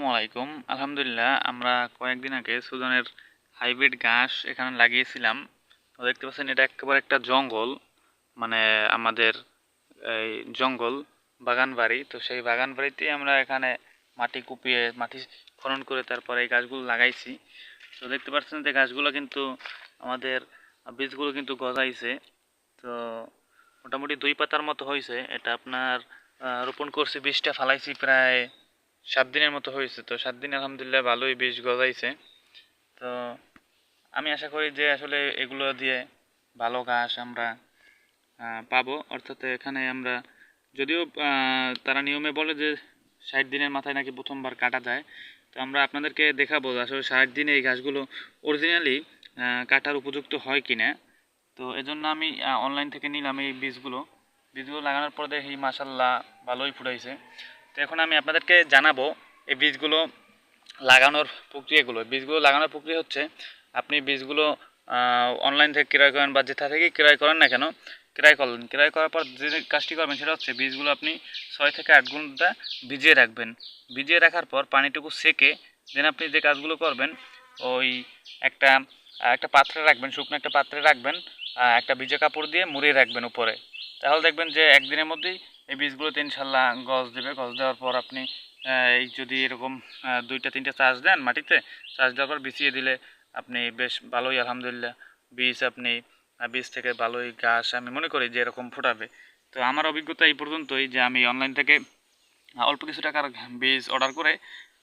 আসসালামু আলাইকুম। আলহামদুলিল্লাহ, আমরা কয়েকদিন আগে সুদানের হাইব্রিড ঘাস এখানে লাগিয়েছিলাম। তো দেখতে পাচ্ছেন, এটা একেবারে একটা জঙ্গল মানে আমাদের এই জঙ্গল, বাগান বাড়ি। তো সেই বাগান বাড়িতে আমরা এখানে মাটি কুপিয়ে, মাটি খনন করে তারপরে এই গাছগুলো লাগাইছি। তো দেখতে পাচ্ছেন যে গাছগুলো কিন্তু আমাদের বীজগুলো কিন্তু গজাইছে। তো মোটামুটি দুই পাতার মতো হয়েছে এটা আপনার রোপণ করছি, বীজটা ফালাইছি প্রায় সাত দিনের মতো হয়েছে। তো সাত দিন আলহামদুলিল্লাহ ভালোই বীজ গজাইছে। তো আমি আশা করি যে আসলে এগুলো দিয়ে ভালো ঘাস আমরা পাবো। অর্থাৎ এখানে আমরা যদিও তারা নিয়মে বলে যে ষাট দিনের মাথায় নাকি প্রথমবার কাটা যায়। তো আমরা আপনাদেরকে দেখাবো আসলে ষাট দিনে এই ঘাসগুলো অরিজিনালি কাটার উপযুক্ত হয় কি না তো এজন্য আমি অনলাইন থেকে নিলাম এই বীজগুলো। বীজগুলো লাগানোর পর দেখি মাসাল্লাহ ভালোই ফুটাইছে। তো এখন আমি আপনাদেরকে জানাব এই বীজগুলো লাগানোর প্রক্রিয়াগুলো। বীজগুলো লাগানোর প্রক্রিয়া হচ্ছে, আপনি বীজগুলো অনলাইন থেকে ক্রয় করেন বা যেথা থেকে ক্রয় করেন না কেন, ক্রয় করলেন। ক্রয় করার পর যে কাজটি করবেন সেটা হচ্ছে বীজগুলো আপনি ছয় থেকে আট ঘণ্টা ভিজিয়ে রাখবেন। ভিজিয়ে রাখার পর পানিটুকু সেকে দেন আপনি যে কাজগুলো করবেন, ওই একটা একটা পাত্রে রাখবেন, শুকনো একটা পাত্রে রাখবেন একটা ভিজে কাপড় দিয়ে মুড়িয়ে রাখবেন উপরে। তাহলে দেখবেন যে একদিনের মধ্যেই এই বীজগুলোতে ইনশাল্লাহ গজ দেবে। গজ দেওয়ার পর আপনি এই যদি এরকম দুইটা, তিনটা চাষ দেন মাটিতে, চাষ দেওয়ার পর বিছিয়ে দিলে আপনি বেশ ভালোই, আলহামদুলিল্লাহ, বীজ আপনি বীজ থেকে ভালোই গাছ আমি মনে করি যে এরকম ফোটাবে। তো আমার অভিজ্ঞতা এই পর্যন্তই যে আমি অনলাইন থেকে অল্প কিছু টাকার বীজ অর্ডার করে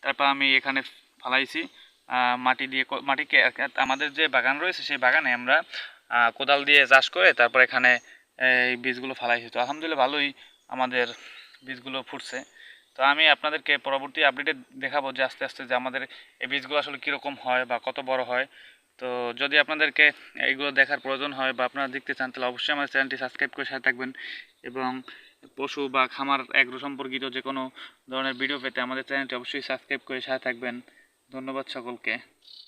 তারপর আমি এখানে ফালাইছি। মাটি দিয়ে মাটিকে আমাদের যে বাগান রয়েছে সেই বাগানে আমরা কোদাল দিয়ে চাষ করে তারপর এখানে, এই বীজগুলো ফালাইছি। তো আলহামদুলিল্লাহ ভালোই আমাদের বীজগুলো ফুটছে। তো আমি আপনাদেরকে পরবর্তী আপডেটে দেখাবো যে আস্তে আস্তে যে আমাদের এই বীজগুলো আসলে কীরকম হয় বা কত বড় হয়। তো যদি আপনাদেরকে এইগুলো দেখার প্রয়োজন হয় বা আপনারা দেখতে চান, তাহলে অবশ্যই আমার চ্যানেলটি সাবস্ক্রাইব করে সাথে থাকবেন এবং পশু বা খামার এগ্রো সম্পর্কিত যে কোনো ধরনের ভিডিও পেতে আমাদের চ্যানেলটি অবশ্যই সাবস্ক্রাইব করে সাথে থাকবেন। ধন্যবাদ সকলকে।